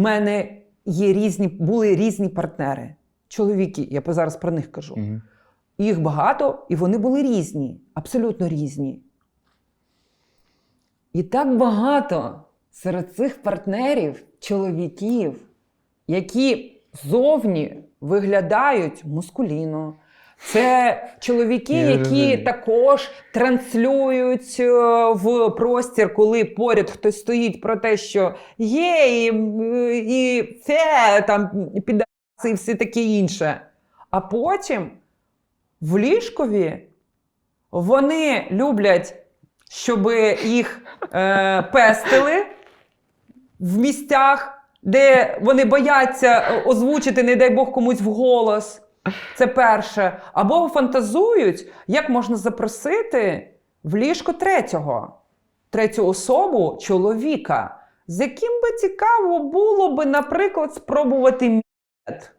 мене є різні, були різні партнери. Чоловіки, я зараз про них кажу. Мгм. Їх багато, і вони були різні, абсолютно різні. І так багато серед цих партнерів, чоловіків, які зовні виглядають мускуліно. Це чоловіки, Я які розумію. також транслюють е, в простір, коли поряд хтось стоїть про те, що є, і, і це там підаси і все таке інше. А потім в ліжкові вони люблять, щоб їх е, пестили в місцях, де вони бояться е, озвучити, не дай Бог, комусь вголос. Це перше. Або фантазують, як можна запросити в ліжко третього, третю особу чоловіка, з яким би цікаво було би, наприклад, спробувати м'ят.